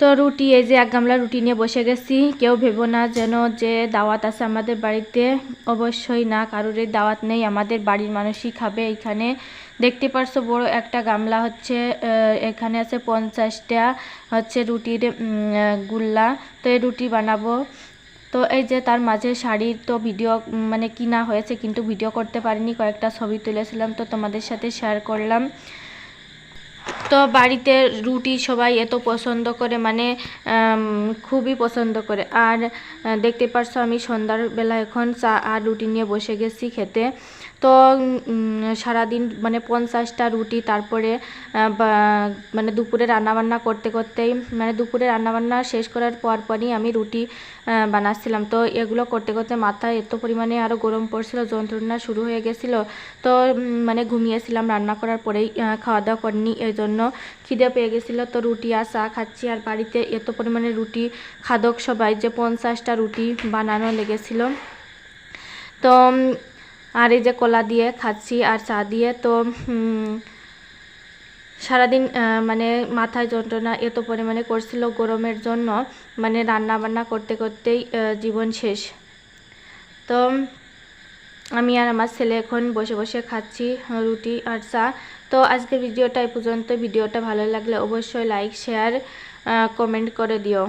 তো রুটি, এই যে এক গামলা রুটি নিয়ে বসে গেছি। কেউ ভেবো না যেন যে দাওয়াত আছে আমাদের বাড়িতে। অবশ্যই না, কারোর দাওয়াত নেই। আমাদের বাড়ির মানুষই খাবে এখানে দেখতে পারছ বড় একটা গামলা হচ্ছে এখানে আছে পঞ্চাশটা হচ্ছে রুটির গুল্লা। তো এই রুটি বানাবো। তো এই যে তার মাঝে শাড়ির তো ভিডিও মানে কিনা হয়েছে, কিন্তু ভিডিও করতে পারিনি। কয়েকটা ছবি তুলেছিলাম, তো তোমাদের সাথে শেয়ার করলাম। তো বাড়িতে রুটি সবাই এত পছন্দ করে মানে খুবই পছন্দ করে। আর দেখতে পারছ আমি সন্ধ্যার বেলা এখন চা আর রুটি নিয়ে বসে গেছি খেতে। তো সারাদিন মানে পঞ্চাশটা রুটি, তারপরে মানে দুপুরে রান্নাবান্না করতে করতেই মানে দুপুরে রান্নাবান্না শেষ করার পর পরই আমি রুটি বানাচ্ছিলাম। তো এগুলো করতে করতে মাথায় এত পরিমাণে আরও গরম পড়ছিল, যন্ত্রণা শুরু হয়ে গেছিল। তো মানে ঘুমিয়েছিলাম, রান্না করার পরেই খাওয়া দাওয়া করিনি, এই জন্য খিদে পেয়ে গেছিল। তো রুটি আর চা খাচ্ছি আর বাড়িতে এত পরিমাণে রুটি খাদক সবাই যে পঞ্চাশটা রুটি বানানো লেগেছিল। তো আর এই যে কলা দিয়ে খাচ্ছি আর চা দিয়ে। তো সারাদিন মানে মাথায় যন্ত্রণা এত পরিমাণে করছিল গরমের জন্য। মানে রান্না বান্না করতে করতেই জীবন শেষ। তো আমি আর আমার ছেলে এখন বসে বসে খাচ্ছি রুটি আর চা। তো আজকের ভিডিওটা এই পর্যন্ত ভিডিওটা ভালো লাগলে অবশ্যই লাইক শেয়ার কমেন্ট করে দিও।